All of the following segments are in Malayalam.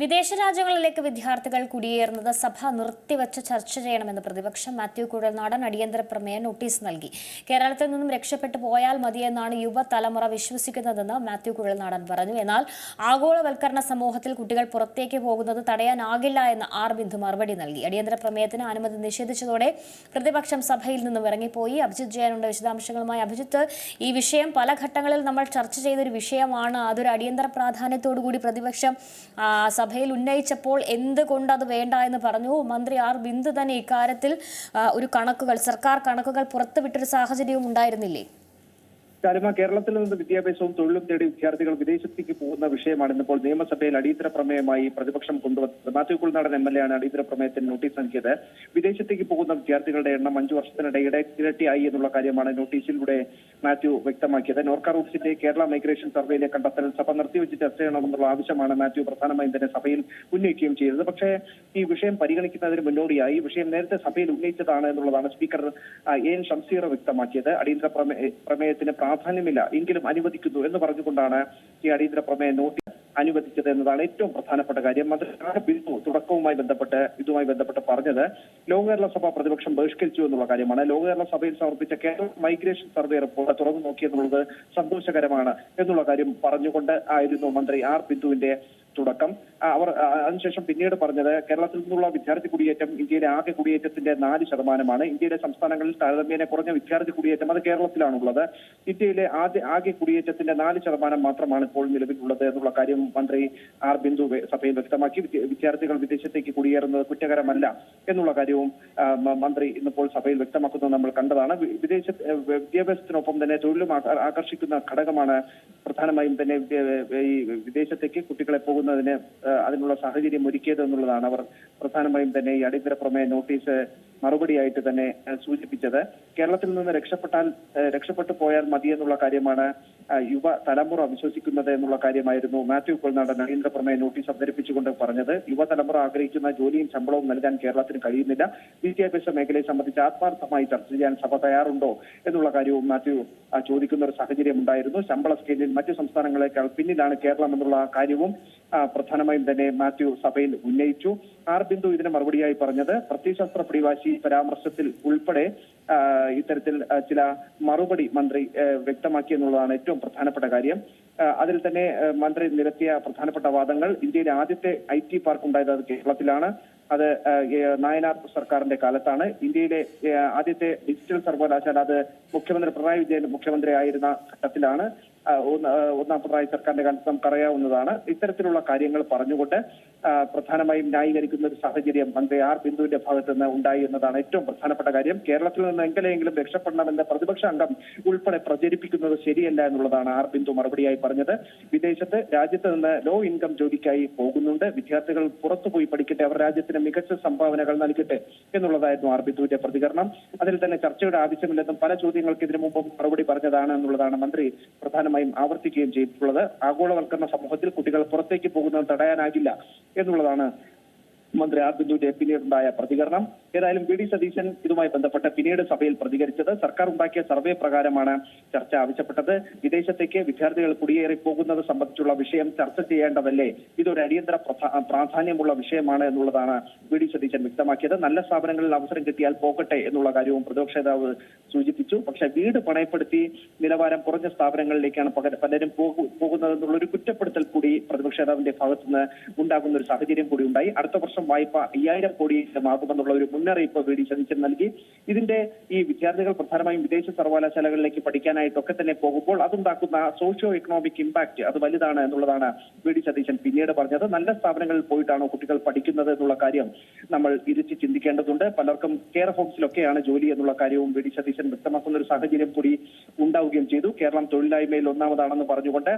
വിദേശ രാജ്യങ്ങളിലേക്ക് വിദ്യാർത്ഥികൾ കുടിയേറുന്നത് സഭ നിർത്തിവച്ച് ചർച്ച ചെയ്യണമെന്ന് പ്രതിപക്ഷം മാത്യു കുഴൽനാടൻ അടിയന്തര പ്രമേയ നോട്ടീസ് നൽകി. കേരളത്തിൽ നിന്നും രക്ഷപ്പെട്ടു പോയാൽ മതിയെന്നാണ് യുവതലമുറ വിശ്വസിക്കുന്നതെന്ന് മാത്യു കുഴൽനാടൻ പറഞ്ഞു. എന്നാൽ ആഗോളവൽക്കരണ സമൂഹത്തിൽ കുട്ടികൾ പുറത്തേക്ക് പോകുന്നത് തടയാനാകില്ല എന്ന് ആർ ബിന്ദു മറുപടി നൽകി. അടിയന്തര പ്രമേയത്തിന് അനുമതി നിഷേധിച്ചതോടെ പ്രതിപക്ഷം സഭയിൽ നിന്നും ഇറങ്ങിപ്പോയി. അഭിജിത്ത് ജയനുണ്ട്. വിശദാംശങ്ങളുമായി അഭിജിത്ത് ഈ വിഷയം പല ഘട്ടങ്ങളിൽ നമ്മൾ ചർച്ച ചെയ്തൊരു വിഷയമാണ്. അതൊരു അടിയന്തര പ്രാധാന്യത്തോടു കൂടി പ്രതിപക്ഷം സഭയിൽ ഉന്നയിച്ചപ്പോൾ എന്തുകൊണ്ട് അത് വേണ്ട എന്ന് പറഞ്ഞു. മന്ത്രി ആർ. ബിന്ദു തന്നെ ഇക്കാര്യത്തിൽ ഒരു കണക്കുകൾ സർക്കാർ കണക്കുകൾ പുറത്തുവിട്ടൊരു സാഹചര്യവും ഉണ്ടായിരുന്നില്ലേ? കാര്യമ കേരളത്തിൽ നിന്ന് വിദ്യാഭ്യാസവും തൊഴിലും തേടി വിദ്യാർത്ഥികൾ വിദേശത്തേക്ക് പോകുന്ന വിഷയമാണ് ഇന്നിപ്പോൾ നിയമസഭയിൽ അടിയന്തര പ്രമേയമായി പ്രതിപക്ഷം കൊണ്ടുവന്നത്. Mathew Kuzhalnadan M. L. A. ആണ് അടിയന്തര പ്രമേയത്തിന് നോട്ടീസ് നൽകിയത്. വിദേശത്തേക്ക് പോകുന്ന വിദ്യാർത്ഥികളുടെ എണ്ണം അഞ്ചു വർഷത്തിനിടെ ഇരട്ടിയായി എന്നുള്ള കാര്യമാണ് നോട്ടീസിലൂടെ മാത്യു വ്യക്തമാക്കിയത്. നോർക്ക റൂട്ട്സിന്റെ കേരള മൈഗ്രേഷൻ സർവേയിലെ കണ്ടെത്തൽ സഭ നിർത്തിവെച്ച് ചർച്ച ചെയ്യണമെന്നുള്ള ആവശ്യമാണ് മാത്യു പ്രധാനമായും തന്നെ സഭയിൽ ഉന്നയിക്കുകയും ചെയ്തത്. പക്ഷേ ഈ വിഷയം പരിഗണിക്കുന്നതിന് മുന്നോടിയായി വിഷയം നേരത്തെ സഭയിൽ ഉന്നയിച്ചതാണ് എന്നുള്ളതാണ് സ്പീക്കർ എൻ. ഷംസീർ വ്യക്തമാക്കിയത്. അടിയന്തര പ്രമേയത്തിന് പ്രാധാന്യമില്ല. എങ്കിലും അനുവദിക്കുന്നു എന്ന് പറഞ്ഞുകൊണ്ടാണ് ഈ അടിയന്തര പ്രമേയ നോട്ടീസ് അനുവദിച്ചത് എന്നതാണ് ഏറ്റവും പ്രധാനപ്പെട്ട കാര്യം. മന്ത്രി ബിന്ദു തുടക്കവുമായി ബന്ധപ്പെട്ട് ഇതുമായി ബന്ധപ്പെട്ട് പറഞ്ഞത് ലോക കേരള സഭ പ്രതിപക്ഷം ബഹിഷ്കരിച്ചു എന്നുള്ള കാര്യമാണ്. ലോക കേരള സഭയിൽ സമർപ്പിച്ച കേരള മൈഗ്രേഷൻ സർവേ റിപ്പോർട്ട് തുറന്നു നോക്കിയെന്നുള്ളത് സന്തോഷകരമാണ് എന്നുള്ള കാര്യം പറഞ്ഞുകൊണ്ട് ആയിരുന്നു മന്ത്രി ആർ ബിന്ദുവിന്റെ തുടക്കം. അവർ അതിനുശേഷം പിന്നീട് പറഞ്ഞത് കേരളത്തിൽ നിന്നുള്ള വിദ്യാർത്ഥി കുടിയേറ്റം ഇന്ത്യയിലെ ആകെ കുടിയേറ്റത്തിന്റെ നാല് ശതമാനമാണ്. ഇന്ത്യയിലെ സംസ്ഥാനങ്ങളിൽ താരതമ്യേന കുറഞ്ഞ വിദ്യാർത്ഥി കുടിയേറ്റം അത് കേരളത്തിലാണുള്ളത്. ഇന്ത്യയിലെ ആദ്യ ആകെ കുടിയേറ്റത്തിന്റെ നാല് ശതമാനം മാത്രമാണ് ഇപ്പോൾ നിലവിലുള്ളത് എന്നുള്ള കാര്യം മന്ത്രി ആർ ബിന്ദു സഭയിൽ വ്യക്തമാക്കി. വിദ്യ- വിദ്യാർത്ഥികൾ വിദേശത്തേക്ക് കുടിയേറുന്നത് കുറ്റകരമല്ല എന്നുള്ള കാര്യവും മന്ത്രി ഇന്നിപ്പോൾ സഭയിൽ വ്യക്തമാക്കുന്നത് നമ്മൾ കണ്ടതാണ്. വിദേശ വിദ്യാഭ്യാസത്തിനൊപ്പം തന്നെ തൊഴിലും ആകർഷിക്കുന്ന ഘടകമാണ് പ്രധാനമായും തന്നെ ഈ വിദേശത്തേക്ക് കുട്ടികളെ പോകുന്നതിന് അതിനുള്ള സാഹചര്യം ഒരുക്കിയത് എന്നുള്ളതാണ്. അവർ പ്രധാനമായും തന്നെ ഈ അടിയന്തര പ്രമേയ നോട്ടീസ് മറുപടിയായിട്ട് തന്നെ സൂചിപ്പിച്ചത്. കേരളത്തിൽ നിന്ന് രക്ഷപ്പെട്ടാൽ രക്ഷപ്പെട്ടു പോയാൽ മതി എന്നുള്ള കാര്യമാണ് യുവ തലമുറ വിശ്വസിക്കുന്നത് എന്നുള്ള കാര്യമായിരുന്നു മാത്യു കൊൽനാടൻ നരേന്ദ്ര പ്രമേയ നോട്ടീസ് അവതരിപ്പിച്ചുകൊണ്ട് പറഞ്ഞത്. യുവതലമുറ ആഗ്രഹിക്കുന്ന ജോലിയും ശമ്പളവും നൽകാൻ കേരളത്തിന് കഴിയുന്നില്ല. വിദ്യാഭ്യാസ മേഖലയെ സംബന്ധിച്ച് ആത്മാർത്ഥമായി ചർച്ച ചെയ്യാൻ സഭ തയ്യാറുണ്ടോ എന്നുള്ള കാര്യവും മാത്യു ചോദിക്കുന്ന ഒരു സാഹചര്യം ഉണ്ടായിരുന്നു. ശമ്പള സ്കെയിലിൽ മറ്റു സംസ്ഥാനങ്ങളെക്കാൾ പിന്നിലാണ് കേരളം എന്നുള്ള കാര്യവും പ്രധാനമായും തന്നെ മാത്യു സഭയിൽ ഉന്നയിച്ചു. ആർ ബിന്ദു ഇതിന് മറുപടിയായി പറഞ്ഞത് പ്രത്യശാസ്ത്ര പിടിവാശി പരാമർശത്തിൽ ഉൾപ്പെടെ ഇത്തരത്തിൽ ചില മറുപടി മന്ത്രി വ്യക്തമാക്കി എന്നുള്ളതാണ് ഏറ്റവും പ്രധാനപ്പെട്ട കാര്യം. അതിൽ തന്നെ മന്ത്രി നിരത്തിയ പ്രധാനപ്പെട്ട വാദങ്ങൾ ഇന്ത്യയിലെ ആദ്യത്തെ ഐ ടി പാർക്ക് ഉണ്ടായത് അത് കേരളത്തിലാണ്. അത് നായനാർ സർക്കാരിന്റെ കാലത്താണ്. ഇന്ത്യയിലെ ആദ്യത്തെ ഡിജിറ്റൽ സർവകലാശാല അത് മുഖ്യമന്ത്രി പിണറായി വിജയൻ മുഖ്യമന്ത്രി ആയിരുന്ന ഘട്ടത്തിലാണ്. ഒന്ന്- പിണറായി സർക്കാരിന്റെ കാലത്ത് നമുക്കറിയാവുന്നതാണ് ഇത്തരത്തിലുള്ള കാര്യങ്ങൾ പറഞ്ഞുകൊണ്ട് പ്രധാനമായും ന്യായീകരിക്കുന്ന ഒരു സാഹചര്യം മന്ത്രി ആർ ബിന്ദുവിന്റെ ഭാഗത്ത് നിന്ന് ഉണ്ടായി എന്നതാണ് ഏറ്റവും പ്രധാനപ്പെട്ട കാര്യം. കേരളത്തിൽ നിന്ന് എങ്കിലെങ്കിലും രക്ഷപ്പെടണമെന്ന് പ്രതിപക്ഷ അംഗം ഉൾപ്പെടെ പ്രചരിപ്പിക്കുന്നത് ശരിയല്ല എന്നുള്ളതാണ് ആർ ബിന്ദു മറുപടിയായി പറഞ്ഞത്. വിദേശത്ത് രാജ്യത്ത് നിന്ന് ലോ ഇൻകം ജോലിക്കായി പോകുന്നുണ്ട്. വിദ്യാർത്ഥികൾ പുറത്തുപോയി പഠിക്കട്ടെ അവർ രാജ്യത്തിന് മികച്ച സംഭാവനകൾ നൽകട്ടെ എന്നുള്ളതായിരുന്നു ആർ ബിന്ദുവിന്റെ പ്രതികരണം. അതിൽ തന്നെ ചർച്ചയുടെ ആവശ്യമില്ലെന്നും പല ചോദ്യങ്ങൾക്ക് ഇതിനു മുമ്പും മറുപടി പറഞ്ഞതാണ് എന്നുള്ളതാണ് മന്ത്രി പ്രധാനമായും ആവർത്തിക്കുകയും ചെയ്തിട്ടുള്ളത്. ആഗോളവൽക്കരണ സമൂഹത്തിൽ കുട്ടികൾ പുറത്തേക്ക് പോകുന്നത് തടയാനാകില്ല എന്നുള്ളതാണ് മന്ത്രി ആർ ബിന്ദുവിന്റെ പിന്നീടുണ്ടായ പ്രതികരണം. ഏതായാലും വി ഡി സതീശൻ ഇതുമായി ബന്ധപ്പെട്ട് പിന്നീട് സഭയിൽ പ്രതികരിച്ചത് സർക്കാർ ഉണ്ടാക്കിയ സർവേ പ്രകാരമാണ് ചർച്ച ആവശ്യപ്പെട്ടത്. വിദേശത്തേക്ക് വിദ്യാർത്ഥികൾ കുടിയേറി പോകുന്നത് സംബന്ധിച്ചുള്ള വിഷയം ചർച്ച ചെയ്യേണ്ടതല്ലേ? ഇതൊരു അടിയന്തര പ്രാധാന്യമുള്ള വിഷയമാണ് എന്നുള്ളതാണ് വി ഡി സതീശൻ വ്യക്തമാക്കിയത്. നല്ല സ്ഥാപനങ്ങളിൽ അവസരം കിട്ടിയാൽ പോകട്ടെ എന്നുള്ള കാര്യവും പ്രതിപക്ഷ നേതാവ് സൂചിപ്പിച്ചു. പക്ഷെ വീട് പണയപ്പെടുത്തി നിലവാരം കുറഞ്ഞ സ്ഥാപനങ്ങളിലേക്കാണ് പലരും പോകുന്നതെന്നുള്ള ഒരു കുറ്റപ്പെടുത്തൽ കൂടി പ്രതിപക്ഷ നേതാവിന്റെ ഭാഗത്തുനിന്ന് ഉണ്ടാകുന്ന ഒരു സാഹചര്യം കൂടി ഉണ്ടായി. അടുത്ത വർഷം വായ്പ അയ്യായിരം കോടിയിലുമാകുമെന്നുള്ള ഒരു മുന്നറിയിപ്പ് വി ഡി സതീശൻ നൽകി. ഇതിന്റെ ഈ വിദ്യാർത്ഥികൾ പ്രധാനമായും വിദേശ സർവകലാശാലകളിലേക്ക് പഠിക്കാനായിട്ടൊക്കെ തന്നെ പോകുമ്പോൾ അതുണ്ടാക്കുന്ന സോഷ്യോ എക്കണോമിക് ഇമ്പാക്ട് അത് വലുതാണ് എന്നുള്ളതാണ് വി ഡി സതീശൻ പിന്നീട് പറഞ്ഞത്. നല്ല സ്ഥാപനങ്ങളിൽ പോയിട്ടാണോ കുട്ടികൾ പഠിക്കുന്നത് എന്നുള്ള കാര്യം നമ്മൾ ഇരുത്തി ചിന്തിക്കേണ്ടതുണ്ട്. പലർക്കും കെയർ ഹോംസിലൊക്കെയാണ് ജോലി എന്നുള്ള കാര്യവും വി ഡി സതീശൻ വ്യക്തമാക്കുന്ന ഒരു സാഹചര്യം കൂടി ഉണ്ടാവുകയും ചെയ്തു. കേരളം തൊഴിലില്ലായ്മയിൽ ഒന്നാമതാണെന്ന് പറഞ്ഞുകൊണ്ട്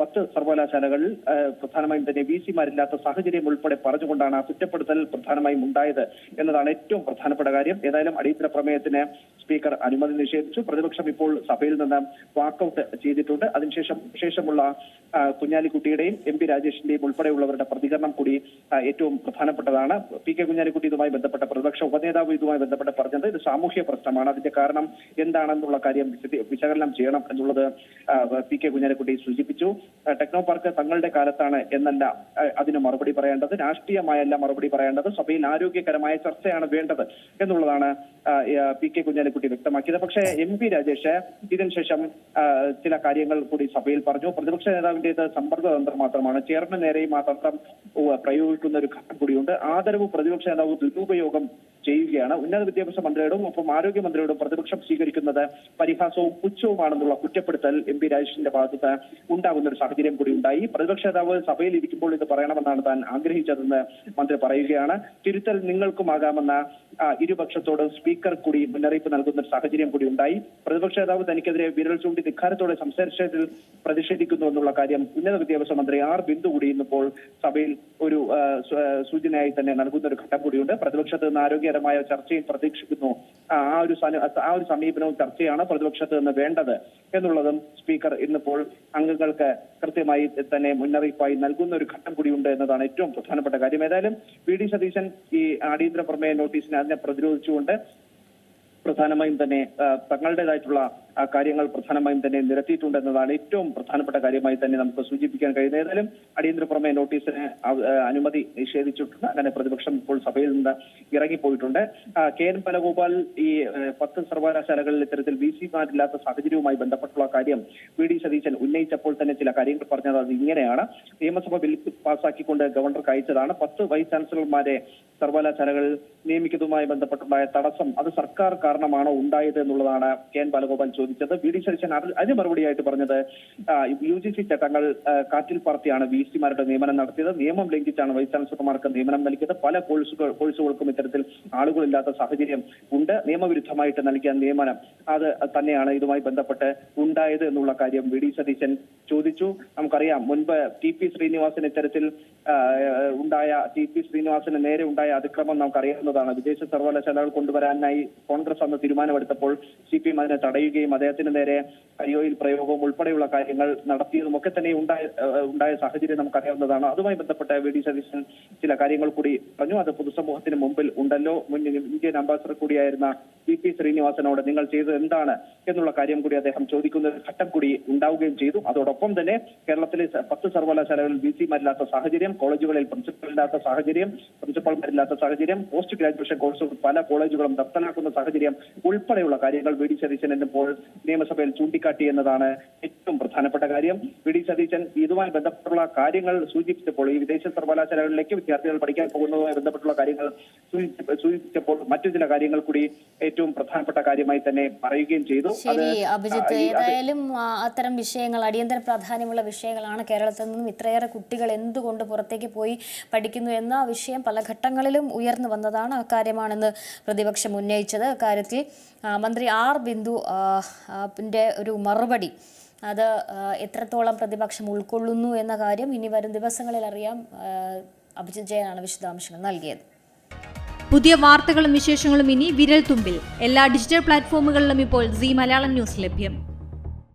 പത്ത് സർവകലാശാലകളിൽ പ്രധാനമായും തന്നെ വി സിമാരില്ലാത്ത സാഹചര്യം ഉൾപ്പെടെ പറഞ്ഞുകൊണ്ടാണ് കുറ്റപ്പെടുത്തൽ പ്രധാനമായും ഉണ്ടായത് എന്നതാണ് ഏറ്റവും പ്രധാനപ്പെട്ട കാര്യം. ഏതായാലും അടിയന്തര പ്രമേയത്തിന് സ്പീക്കർ അനുമതി നിഷേധിച്ചു. പ്രതിപക്ഷം ഇപ്പോൾ സഭയിൽ നിന്ന് വാക്കൌട്ട് ചെയ്തിട്ടുണ്ട്. അതിനുശേഷം ശേഷമുള്ള കുഞ്ഞാലിക്കുട്ടിയുടെയും എം പി രാജേഷിന്റെയും ഉൾപ്പെടെയുള്ളവരുടെ പ്രതികരണം കൂടി ഏറ്റവും പ്രധാനപ്പെട്ടതാണ്. പി കെ കുഞ്ഞാലിക്കുട്ടി ഇതുമായി ബന്ധപ്പെട്ട പ്രതിപക്ഷ ഉപനേതാവ് ഇതുമായി ബന്ധപ്പെട്ട് പറഞ്ഞത് ഇത് സാമൂഹ്യ പ്രശ്നമാണ്. അതിന്റെ കാരണം എന്താണെന്നുള്ള കാര്യം വിശകലനം ചെയ്യണം എന്നുള്ളത് പി കെ കുഞ്ഞാലിക്കുട്ടി സൂചിപ്പിച്ചു. ടെക്നോ പാർക്ക് തങ്ങളുടെ കാലത്താണ് എന്നല്ല അതിന് മറുപടി പറയേണ്ടത്. രാഷ്ട്രീയമായല്ല മറുപടി പറയേണ്ടത്. സഭയിൽ ആരോഗ്യകരമായ ചർച്ചയാണ് വേണ്ടത് എന്നുള്ളതാണ് പി കെ കുഞ്ഞാലിക്കുട്ടി വ്യക്തമാക്കിയത്. പക്ഷേ എം പി രാജേഷ് ഇതിനുശേഷം ചില കാര്യങ്ങൾ കൂടി സഭയിൽ പറഞ്ഞു. പ്രതിപക്ഷ നേതാവിന്റേത് സമ്പർക്ക തന്ത്രം മാത്രമാണ്. ചെയറിന് നേരെയും ആ തന്ത്രം പ്രയോഗിക്കുന്ന ഒരു ഘട്ടം കൂടിയുണ്ട്. ആദരവ് പ്രതിപക്ഷ നേതാവ് ദുരുപയോഗം ചെയ്യുകയാണ്. ഉന്നത വിദ്യാഭ്യാസ മന്ത്രിയോടും ഒപ്പം ആരോഗ്യമന്ത്രിയോടും പ്രതിപക്ഷം സ്വീകരിക്കുന്നത് പരിഹാസവും പുച്ഛവുമാണെന്നുള്ള കുറ്റപ്പെടുത്തൽ എം പി രാജേഷിന്റെ ഭാഗത്ത് ഉണ്ടാകുന്ന ഒരു സാഹചര്യം കൂടി ഉണ്ടായി. പ്രതിപക്ഷ നേതാവ് സഭയിൽ ഇരിക്കുമ്പോൾ ഇത് പറയണമെന്നാണ് താൻ ആഗ്രഹിച്ചതെന്ന് മന്ത്രി പറയുകയാണ്. തിരുത്തൽ നിങ്ങൾക്കുമാകാമെന്ന ഇരുപക്ഷത്തോട് സ്പീക്കർ കൂടി മുന്നറിയിപ്പ് നൽകുന്ന ഒരു സാഹചര്യം കൂടി ഉണ്ടായി. പ്രതിപക്ഷ നേതാവ് തനിക്കെതിരെ വിരൽ ചൂണ്ടി ധിക്കാരത്തോടെ സംസാരിച്ചതിൽ പ്രതിഷേധിക്കുന്നു എന്നുള്ള കാര്യം ഉന്നത വിദ്യാഭ്യാസ മന്ത്രി ആർ ബിന്ദു കൂടി ഇന്നിപ്പോൾ സഭയിൽ ഒരു സൂചനയായി തന്നെ നൽകുന്ന ഒരു ഘട്ടം കൂടിയുണ്ട്. പ്രതിപക്ഷത്ത് നിന്ന് ആരോഗ്യകരമായ ചർച്ചയും പ്രതീക്ഷിക്കുന്നു. ആ ഒരു ആ ഒരു സമീപനവും ചർച്ചയാണ് പ്രതിപക്ഷത്ത് നിന്ന് വേണ്ടത് എന്നുള്ളതും സ്പീക്കർ ഇന്നിപ്പോൾ അംഗങ്ങൾക്ക് കൃത്യമായി തന്നെ മുന്നറിയിപ്പായി നൽകുന്ന ഒരു ഘട്ടം കൂടിയുണ്ട് എന്നതാണ് ഏറ്റവും പ്രധാനപ്പെട്ട കാര്യം. ഏതായാലും വി ഡി സതീശൻ ഈ അടിയന്തര പ്രമേയ നോട്ടീസിനെ അതിനെ പ്രതിരോധിച്ചുകൊണ്ട് പ്രധാനമായും തന്നെ തങ്ങളുടേതായിട്ടുള്ള കാര്യങ്ങൾ പ്രധാനമായും തന്നെ നിരത്തിയിട്ടുണ്ട് എന്നതാണ് ഏറ്റവും പ്രധാനപ്പെട്ട കാര്യമായി തന്നെ നമുക്ക് സൂചിപ്പിക്കാൻ കഴിയുന്നത്. ഏതായാലും അടിയന്തര പ്രമേയ നോട്ടീസിന് അനുമതി നിഷേധിച്ചിട്ടുണ്ട്. അങ്ങനെ പ്രതിപക്ഷം ഇപ്പോൾ സഭയിൽ നിന്ന് ഇറങ്ങിപ്പോയിട്ടുണ്ട്. കെ എൻ ബാലഗോപാൽ ഈ പത്ത് സർവകലാശാലകളിൽ ഇത്തരത്തിൽ വി സിമാരില്ലാത്ത സാഹചര്യവുമായി ബന്ധപ്പെട്ടുള്ള കാര്യം വി ഡി സതീശൻ ഉന്നയിച്ചപ്പോൾ തന്നെ ചില കാര്യങ്ങൾ പറഞ്ഞത് അത് ഇങ്ങനെയാണ്. നിയമസഭ ബിൽ പാസാക്കിക്കൊണ്ട് ഗവർണർക്ക് അയച്ചതാണ്. പത്ത് വൈസ് ചാൻസലർമാരെ സർവകലാശാലകളിൽ നിയമിക്കുന്നതുമായി ബന്ധപ്പെട്ടുണ്ടായ തടസ്സം അത് സർക്കാർ കാരണമാണോ ഉണ്ടായത് എന്നുള്ളതാണ് കെ എൻ ബാലഗോപാൽ ചോദിച്ചത്. വി ഡി ശശിൻ അത് അതിന് മറുപടിയായിട്ട് പറഞ്ഞത്? യു ജി സി ചട്ടങ്ങൾ കാറ്റിൽ പറത്തിയാണ് വി സിമാരുടെ നിയമനം നടത്തിയത്. നിയമം ലംഘിച്ചാണ് വൈസ് ചാൻസലർമാർക്ക് നിയമനം നൽകിയത്. പല കോഴ്സുകൾ കോഴ്സുകൾക്കും ഇത്തരത്തിൽ ആളുകളില്ലാത്ത സാഹചര്യം ഉണ്ട്. നിയമവിരുദ്ധമായിട്ട് നൽകിയ നിയമനം അത് തന്നെയാണ് ഇതുമായി ബന്ധപ്പെട്ട് ഉണ്ടായത് എന്നുള്ള കാര്യം വി ഡി സതീശൻ ചോദിച്ചു. നമുക്കറിയാം മുൻപ് ടി പി ശ്രീനിവാസൻ ഇത്തരത്തിൽ ഉണ്ടായ ടി പി ശ്രീനിവാസന് നേരെ ഉണ്ടായ അതിക്രമം നമുക്കറിയാവുന്നതാണ്. വിദേശ സർവകലാശാലകൾ കൊണ്ടുവരാനായി കോൺഗ്രസ് അന്ന് തീരുമാനമെടുത്തപ്പോൾ സി പി എം അതിനെ തടയുകയും അദ്ദേഹത്തിന് നേരെ അയ്യോയിൽ പ്രയോഗവും ഉൾപ്പെടെയുള്ള കാര്യങ്ങൾ നടത്തിയതും ഒക്കെ തന്നെ ഉണ്ടായ ഉണ്ടായ സാഹചര്യം നമുക്കറിയാവുന്നതാണ്. അതുമായി ബന്ധപ്പെട്ട വി ഡി സതീശൻ ചില കാര്യങ്ങൾ കൂടി പറഞ്ഞു. അത് പൊതുസമൂഹത്തിന് മുമ്പിൽ ഉണ്ടല്ലോ. മുൻ ഇന്ത്യൻ അംബാസഡർ കൂടിയായിരുന്ന പി പി ശ്രീനിവാസനോട് നിങ്ങൾ ചെയ്തത് എന്താണ് എന്നുള്ള കാര്യം കൂടി അദ്ദേഹം ചോദിക്കുന്ന ഒരു ഘട്ടം കൂടി ഉണ്ടാവുകയും ചെയ്തു. അതോടൊപ്പം തന്നെ കേരളത്തിലെ പത്ത് സർവകലാശാലകളിൽ വി സിമാരില്ലാത്ത സാഹചര്യം കോളേജുകളിൽ പ്രിൻസിപ്പലില്ലാത്ത സാഹചര്യം പ്രിൻസിപ്പൽമാരില്ലാത്ത സാഹചര്യം പോസ്റ്റ് ഗ്രാജുവേഷൻ കോഴ്സുകൾ പല കോളേജുകളും നിർത്തലാക്കുന്ന സാഹചര്യം ഉൾപ്പെടെയുള്ള കാര്യങ്ങൾ വി ഡി സതീശൻ ഇന്നിപ്പോൾ നിയമസഭയിൽ ചൂണ്ടിക്കാട്ടി എന്നതാണ് ഏറ്റവും പ്രധാനപ്പെട്ട കാര്യം. വി. ഡി. സതീശൻ ഇതുമായി ബന്ധപ്പെട്ടുള്ള കാര്യങ്ങൾ സൂചിപ്പിച്ചപ്പോൾ ഈ വിദേശ സർവകലാശാലകളിലേക്ക് വിദ്യാർത്ഥികൾ പഠിക്കാൻ പോകുന്നതുമായി ബന്ധപ്പെട്ടുള്ള കാര്യങ്ങൾ സൂചിപ്പിച്ചപ്പോൾ മറ്റു ചില കാര്യങ്ങൾ കൂടി ഏറ്റവും പ്രധാനപ്പെട്ട കാര്യമായി തന്നെ പറയുകയും ചെയ്തു. ശരി അഭിജിത്ത്. ഏതായാലും അത്തരം വിഷയങ്ങൾ അടിയന്തര പ്രാധാന്യമുള്ള വിഷയങ്ങളാണ് കേരളത്തിൽ നിന്നും ഇത്രയേറെ കുട്ടികൾ എന്തുകൊണ്ട് പുറത്തേക്ക് പോയി പഠിക്കുന്നു എന്ന വിഷയം പല ഘട്ടങ്ങളിലും ഉയർന്നു വന്നതാണ് അക്കാര്യമാണെന്ന് പ്രതിപക്ഷം ഉന്നയിച്ചത്. അക്കാര്യത്തിൽ മന്ത്രി ആർ ബിന്ദു ആ, ഒരു മറുപടി. അത് എത്രത്തോളം പ്രതിപക്ഷം ഉൾക്കൊള്ളുന്നു എന്ന കാര്യം ഇനി വരും ദിവസങ്ങളിൽ അറിയാം. അഭിജിത് ജയനാണ് വിശദാംശങ്ങൾ നൽകിയത്. പുതിയ വാർത്തകളും വിശേഷങ്ങളും ഇനി വിരൽ തുമ്പിൽ എല്ലാ ഡിജിറ്റൽ പ്ലാറ്റ്ഫോമുകളിലും ഇപ്പോൾ സി മലയാളം ന്യൂസ് ലഭ്യം.